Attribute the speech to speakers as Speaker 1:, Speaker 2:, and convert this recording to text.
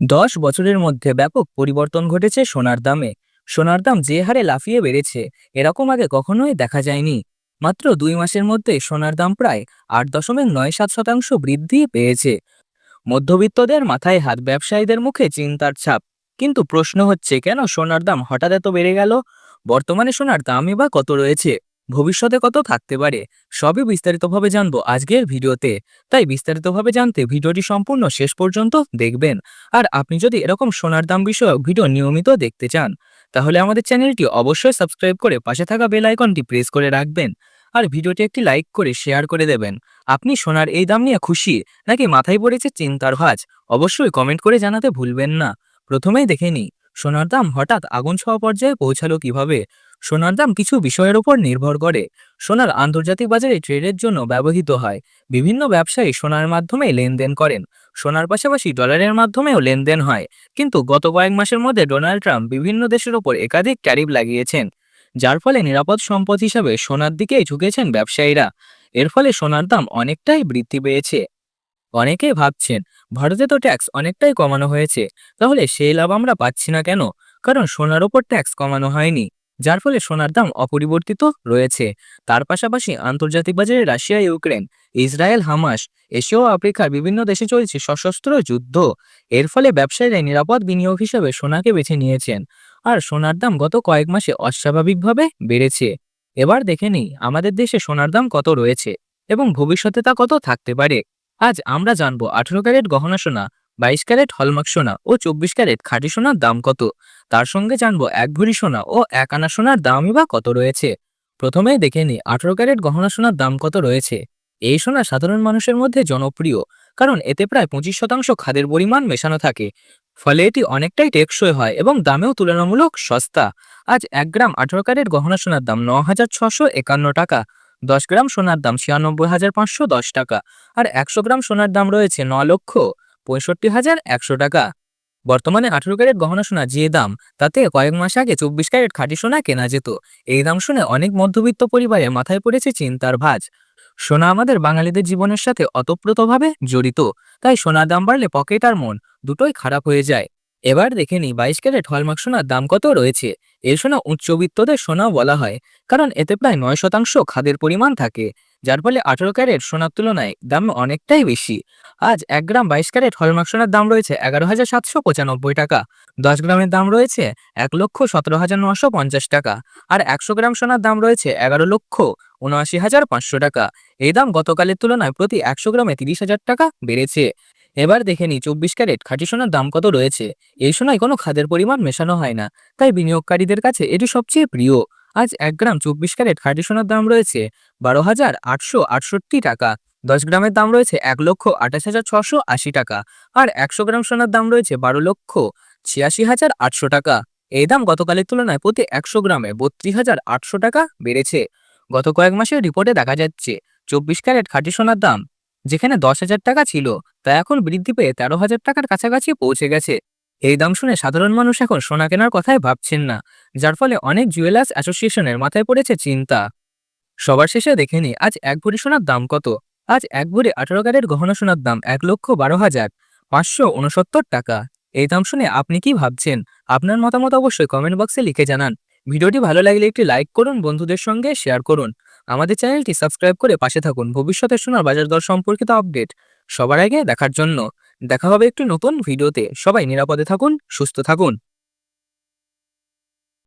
Speaker 1: দশ বছরের মধ্যে ব্যাপক পরিবর্তন ঘটেছে সোনার দামে। সোনার দাম যে হারে লাফিয়ে বেড়েছে, এরকম আগে কখনোই দেখা যায়নি। মাত্র দুই মাসের মধ্যে সোনার দাম প্রায় আট দশমিক নয় সাত শতাংশ বৃদ্ধি পেয়েছে। মধ্যবিত্তদের মাথায় হাত ব্যবসায়ীদের মুখে চিন্তার ছাপ। কিন্তু প্রশ্ন হচ্ছে, কেন সোনার দাম হঠাৎ এত বেড়ে গেল? বর্তমানে সোনার দামই বা কত রয়েছে? ভবিষ্যতে কত থাকতে পারে, সবই বিস্তারিতভাবে জানব আজকের ভিডিওতে। তাই বিস্তারিতভাবে জানতে ভিডিওটি সম্পূর্ণ শেষ পর্যন্ত দেখবেন। আর আপনি যদি এরকম সোনার দাম বিষয়ক ভিডিও নিয়মিত দেখতে চান, তাহলে আমাদের চ্যানেলটি অবশ্যই সাবস্ক্রাইব করে পাশে থাকা বেল আইকনটি প্রেস করে রাখবেন। আর ভিডিওটি একটি লাইক করে শেয়ার করে দেবেন। আপনি সোনার এই দাম নিয়ে খুশি, নাকি মাথায় পড়েছে চিন্তার ভাঁজ? অবশ্যই কমেন্ট করে জানাতে ভুলবেন না। প্রথমেই দেখে নিই, সোনার দাম হঠাৎ আগুন ছোঁয়া পর্যায়ে পৌঁছালো কীভাবে? সোনার দাম কিছু বিষয়ের উপর নির্ভর করে। সোনার আন্তর্জাতিক বাজারে ট্রেডের জন্য ব্যবহৃত হয়। বিভিন্ন ব্যবসায়ী সোনার মাধ্যমে লেনদেন করেন। সোনার পাশাপাশি ডলারের মাধ্যমেও লেনদেন হয়। কিন্তু গত কয়েক মাসের মধ্যে ডোনাল্ড ট্রাম্প বিভিন্ন দেশের ওপর একাধিক ট্যারিফ লাগিয়েছেন, যার ফলে নিরাপদ সম্পদ হিসাবে সোনার দিকেই ঝুঁকেছেন ব্যবসায়ীরা। এর ফলে সোনার দাম অনেকটাই বৃদ্ধি পেয়েছে। অনেকেই ভাবছেন, ভারতে তো ট্যাক্স অনেকটাই কমানো হয়েছে। তাহলে সেই লাভ আমরা পাচ্ছি না কেন? কারণ সোনার ওপর ট্যাক্স কমানো হয়নি। যার ফলে সোনার দাম অপরিবর্তিত রয়েছে। তার পাশাপাশি আন্তর্জাতিক বাজারে Russia, Ukraine, Israel, Hamas, Asia ও আফ্রিকার বিভিন্ন দেশে চলছে সশস্ত্র যুদ্ধ। এর ফলে ব্যবসায়ীরা নিরাপদ বিনিয়োগ হিসেবে সোনাকে বেছে নিয়েছেন আর সোনার দাম গত কয়েক মাসে অস্বাভাবিকভাবে বেড়েছে। এবার দেখে নিই আমাদের দেশে সোনার দাম কত রয়েছে এবং ভবিষ্যতে তা কত থাকতে পারে। আজ আমরা জানব আঠেরো ক্যারেট গহনা সোনা বাইশ ক্যারেট হলমার্ক সোনা ও চব্বিশ ক্যারেট খাঁটি সোনার দাম কত? তার সঙ্গে জানব এক ভরি সোনা ও এক আনা সোনার দামই বা কত রয়েছে। প্রথমেই দেখে নিই, আঠারো ক্যারেট গহনা সোনার দাম কত রয়েছে? এই সোনা সাধারণ মানুষের মধ্যে জনপ্রিয়, কারণ এতে প্রায় পঁচিশ শতাংশ খাদের পরিমাণ মেশানো থাকে। ফলে এটি অনেকটাই টেকসই হয় এবং দামেও তুলনামূলক সস্তা। আজ এক গ্রাম আঠারো ক্যারেট গহনা সোনার দাম ন হাজার ছশো একান্ন টাকা, দশ গ্রাম সোনার দাম ছিয়ানব্বই হাজার পাঁচশো দশ টাকা, আর একশো গ্রাম সোনার দাম রয়েছে ন লক্ষ পঁয়ষট্টি হাজার একশো টাকা। বর্তমানে আঠেরো ক্যারেট গহনা সোনা যে দাম, তাতে কয়েক মাস আগে চব্বিশ ক্যারেট খাঁটি সোনা কেনা যেত। এই দাম শুনে অনেক মধ্যবিত্ত পরিবারে মাথায় পড়েছে চিন্তার ভাঁজ। সোনা আমাদের বাঙালিদের জীবনের সাথে অতপ্রতভাবে জড়িত, তাই সোনার দাম বাড়লে পকেট আর মন দুটোই খারাপ হয়ে যায়। এবার দেখে নিই বাইশ ক্যারেট হলমার্ক সোনার দাম কত রয়েছে। এর সোনা উচ্চবিত্তদের সোনাও বলা হয়, কারণ এতে প্রায় নয় শতাংশ খাদের পরিমাণ থাকে। যার ফলে আঠেরো ক্যারেট সোনার তুলনায় দাম অনেকটাই বেশি। আজ এক গ্রাম বাইশ ক্যারেট হলমার্ক সোনার দাম রয়েছে এগারো হাজার সাতশো পঁচানব্বই টাকা। দশ গ্রামের দাম রয়েছে এক লক্ষ সতেরো হাজার নশো পঞ্চাশ টাকা আর একশো গ্রাম সোনার দাম রয়েছে এগারো লক্ষ উনআশি হাজার পাঁচশো টাকা। এই দাম গতকালের তুলনায় প্রতি একশো গ্রামে তিরিশ হাজার টাকা বেড়েছে। এবার দেখে নিই চব্বিশ ক্যারেট খাঁটি সোনার দাম কত রয়েছে। এই সোনায় কোনো খাদের পরিমাণ মেশানো হয় না, তাই বিনিয়োগকারীদের কাছে এটি সবচেয়ে প্রিয়। আজ এক গ্রাম চব্বিশ ক্যারেট খাঁটি সোনার দাম রয়েছে বারো হাজার আটশো আটষট্টি টাকা। দশ গ্রামের দাম রয়েছে এক লক্ষ আঠাশ হাজার ছশো আশি টাকা আর একশো গ্রাম সোনার দাম রয়েছে বারো লক্ষ ছিয়াশি হাজার আটশো টাকা। এই দাম গতকালের তুলনায় প্রতি একশো গ্রামে বত্রিশ হাজার আটশো টাকা বেড়েছে। গত কয়েক মাসের রিপোর্টে দেখা যাচ্ছে চব্বিশ ক্যারেট খাঁটি সোনার দাম, যেখানে দশ হাজার টাকা ছিল, তা এখন বৃদ্ধি পেয়ে তেরো হাজার টাকার কাছাকাছি পৌঁছে গেছে। এই দাম শুনে সাধারণ মানুষ এখন সোনা কেনার কথাই ভাবছেন না, যার ফলে অনেক জুয়েলার্স অ্যাসোসিয়েশনের মাথায় পড়েছে চিন্তা। সবার শেষে দেখে নি আজ এক ভরি সোনার দাম কত? আজ এক ভরি আঠারো ক্যারেট গহনা সোনার দাম এক লক্ষ বারো হাজার পাঁচশো উনসত্তর টাকা। এই দাম শুনে আপনি কি ভাবছেন? আপনার মতামত অবশ্যই কমেন্ট বক্সে লিখে জানান। ভিডিওটি ভালো লাগলে একটি লাইক করুন, বন্ধুদের সঙ্গে শেয়ার করুন। আমাদের চ্যানেলটি সাবস্ক্রাইব করে পাশে থাকুন। ভবিষ্যতে সোনার বাজার দর সম্পর্কিত আপডেট সবার আগে দেখার জন্য। দেখা হবে একটি নতুন ভিডিওতে। সবাই নিরাপদে থাকুন সুস্থ থাকুন।